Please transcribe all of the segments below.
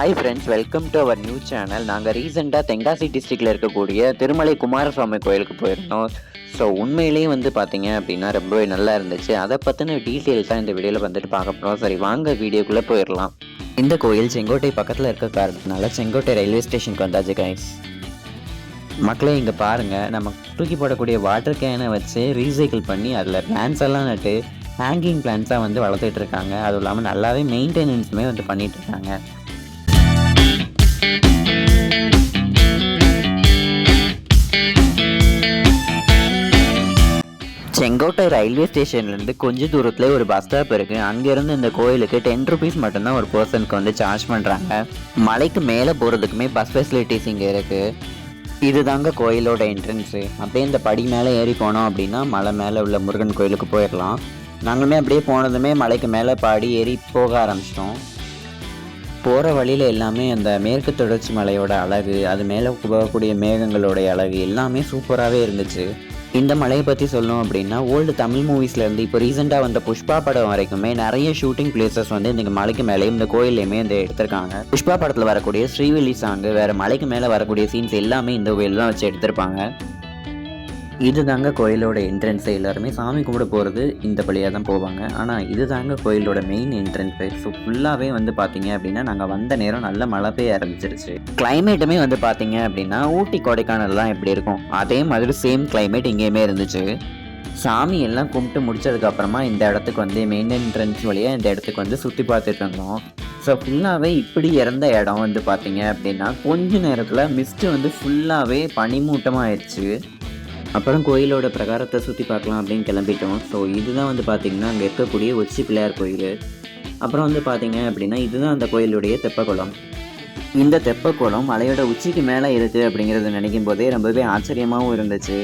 Hi friends welcome to our new channel நாங்கள் ரீசெண்டாக தென்காசி டிஸ்ட்ரிக்டில் இருக்கக்கூடிய திருமலை குமாரசுவாமி கோயிலுக்கு போயிருந்தோம். ஸோ உண்மையிலேயே வந்து பார்த்தீங்க அப்படின்னா ரொம்பவே நல்லா இருந்துச்சு. அதை பற்றின டீட்டெயில்ஸ் தான் இந்த வீடியோவில் வந்துட்டு பார்க்க போகிறோம் சரி வாங்க வீடியோக்குள்ளே போயிடலாம். இந்த கோயில் செங்கோட்டை பக்கத்தில் இருக்க காரணத்தினால செங்கோட்டை ரயில்வே ஸ்டேஷனுக்கு வந்தாச்சு கைஸ் மக்களே இங்கே பாருங்கள் நம்ம தூக்கி போடக்கூடிய வாட்டர் கேனை வச்சு ரீசைக்கிள் பண்ணி அதில் பிளான்ஸ் எல்லாம் நட்டு ஹேங்கிங் பிளான்ஸாக வந்து வளர்த்துட்டு இருக்காங்க. அதுவும் இல்லாமல் நல்லாவே மெயின்டெனன்ஸுமே வந்து பண்ணிகிட்ருக்காங்க இருக்காங்க. செங்கோட்டை ரயில்வே ஸ்டேஷன்லேருந்து கொஞ்ச தூரத்தில் ஒரு பஸ் ஸ்டாப் இருக்குது அங்கேருந்து இந்த கோயிலுக்கு டென் ருபீஸ் மட்டும்தான் ஒரு பர்சனுக்கு வந்து சார்ஜ் பண்ணுறாங்க மலைக்கு மேலே போகிறதுக்குமே பஸ் ஃபெசிலிட்டிஸ் இங்கே இருக்குது இதுதாங்க கோயிலோட என்ட்ரன்ஸு அப்படியே இந்த படி மேலே ஏறி போனோம் அப்படின்னா மலை மேலே உள்ள முருகன் கோயிலுக்கு போயிடலாம் நாங்களுமே அப்படியே போனதுமே மலைக்கு மேலே பாடி ஏறி போக ஆரம்பிச்சிட்டோம். போகிற வழியில் எல்லாமே அந்த மேற்கு தொடர்ச்சி மலையோட அழகு அது மேலே போகக்கூடிய மேகங்களோடைய அழகு எல்லாமே சூப்பராகவே இருந்துச்சு. இந்த மலையை பற்றி சொல்லணும் அப்படின்னா ஓல்டு தமிழ் மூவிஸ்லேருந்து இப்போ ரீசெண்டாக வந்த புஷ்பா படம் வரைக்குமே நிறைய ஷூட்டிங் பிளேசஸ் வந்து இந்த மலைக்கு மேலேயும் இந்த கோயில்லையுமே இந்த எடுத்திருக்காங்க. புஷ்பா படத்தில் வரக்கூடிய ஸ்ரீவில்லி சாங்கு வேறு மலைக்கு மேலே வரக்கூடிய சீன்ஸ் எல்லாமே இந்த கோயில் தான் வச்சு எடுத்திருப்பாங்க. இது தாங்க கோயிலோட என்ட்ரன்ஸு எல்லாருமே சாமி கும்பிட போகிறது இந்த வழியாக தான் போவாங்க. ஆனால் இது தாங்க கோயிலோட மெயின் என்ட்ரன்ஸு ஸோ ஃபுல்லாகவே வந்து பார்த்தீங்க அப்படின்னா நாங்கள் வந்த நேரம் நல்ல மழை பெய்ய ஆரம்பிச்சிருச்சு. கிளைமேட்டுமே வந்து பார்த்தீங்க அப்படின்னா ஊட்டி கொடைக்கானல்லாம் எப்படி இருக்கும். அதே மாதிரி சேம் கிளைமேட் இங்கேயுமே இருந்துச்சு. சாமி எல்லாம் கும்பிட்டு முடிச்சதுக்கப்புறமா இந்த இடத்துக்கு வந்து மெயின் என்ட்ரன்ஸ் வழியாக இந்த இடத்துக்கு வந்து சுற்றி பார்த்துட்டு இருந்தோம். ஸோ ஃபுல்லாகவே இப்படி இறந்த இடம் வந்து பார்த்தீங்க அப்படின்னா கொஞ்ச நேரத்தில் மிஸ்ட்டு வந்து ஃபுல்லாகவே பனிமூட்டமாக ஆயிடுச்சு அப்புறம் கோயிலோட பிரகாரத்தை சுற்றி பார்க்கலாம் அப்படின்னு கிளம்பிட்டோம். ஸோ இதுதான் வந்து பார்த்திங்கன்னா அங்கே இருக்கக்கூடிய உச்சி பிள்ளையார் கோயில். அப்புறம் வந்து பார்த்திங்க அப்படின்னா இதுதான் அந்த கோயிலுடைய தெப்பக்குளம். இந்த தெப்பக்குளம் மலையோட உச்சிக்கு மேலே இருக்குது அப்படிங்கிறத நினைக்கும் போதே ரொம்பவே ஆச்சரியமாகவும் இருந்துச்சு.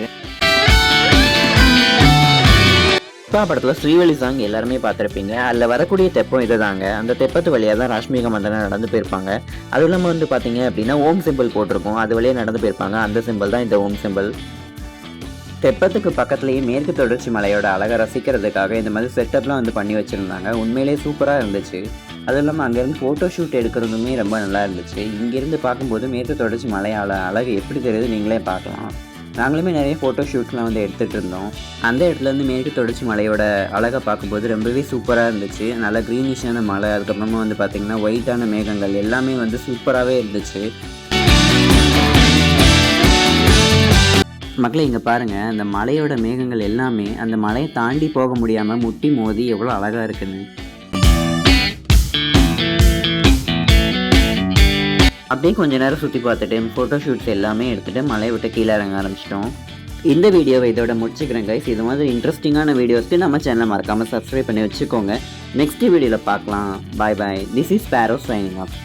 புஷ்பா படத்தில் ஸ்ரீவழி சாங் எல்லாருமே பார்த்துருப்பீங்க. அதில் வரக்கூடிய தெப்பம் இதுதாங்க. அந்த தெப்பத்து வழியாக தான் ராஷ்மிகா மந்தனா நடந்து போயிருப்பாங்க. அதுவும் இல்லாமல் வந்து பார்த்தீங்க அப்படின்னா ஓம் சிம்பிள் போட்டிருக்கோம். அது வழியாக நடந்து போயிருப்பாங்க. அந்த சிம்பிள் தான் இந்த ஓம் சிம்பிள் தெப்பத்துக்கு பக்கத்துலேயே மேற்கு தொடர்ச்சி மலையோட அழகை ரசிக்கிறதுக்காக இந்த மாதிரி செட்டப்லாம் வந்து பண்ணி வச்சுருந்தாங்க. உண்மையிலேயே சூப்பராக இருந்துச்சு. அதுவும் இல்லாமல் அங்கேருந்து ஃபோட்டோ ஷூட் எடுக்கிறதுமே ரொம்ப நல்லா இருந்துச்சு. இங்கேருந்து பார்க்கும்போது மேற்கு தொடர்ச்சி மலையாள அழகு எப்படி தெரியுது நீங்களே பார்க்கலாம். நாங்களுமே நிறைய ஃபோட்டோ ஷூட்லாம் வந்து எடுத்துகிட்டு இருந்தோம். அந்த இடத்துலேருந்து மேற்கு தொடர்ச்சி மலையோட அழகை பார்க்கும்போது ரொம்பவே சூப்பராக இருந்துச்சு. நல்லா க்ரீனிஷான மலை அதுக்கப்புறமா வந்து பார்த்திங்கன்னா ஒயிட்டான மேகங்கள் எல்லாமே வந்து சூப்பராகவே இருந்துச்சு. மக்களே இங்கே பாருங்கள் அந்த மலையோட மேகங்கள் எல்லாமே அந்த மலையை தாண்டி போக முடியாமல் முட்டி மோதி எவ்வளோ அழகாக இருக்குன்னு. அப்படியே கொஞ்ச நேரம் சுற்றி பார்த்துட்டு ஃபோட்டோ ஷூட்ஸ் எல்லாமே எடுத்துகிட்டு மலையை விட்டு கீழே இறங்க ஆரம்பிச்சிட்டோம். இந்த வீடியோவை இதோட முடிச்சுக்கிறேன் கைஸ் இது மாதிரி இன்ட்ரெஸ்டிங்கான வீடியோஸ்க்கு நம்ம சேனலை மறக்காமல் சப்ஸ்கிரைப் பண்ணி வச்சுக்கோங்க. நெக்ஸ்ட் வீடியோவில் பார்க்கலாம். பாய் பாய் திஸ் இஸ் பேரோ சைனிங் ஆஃப்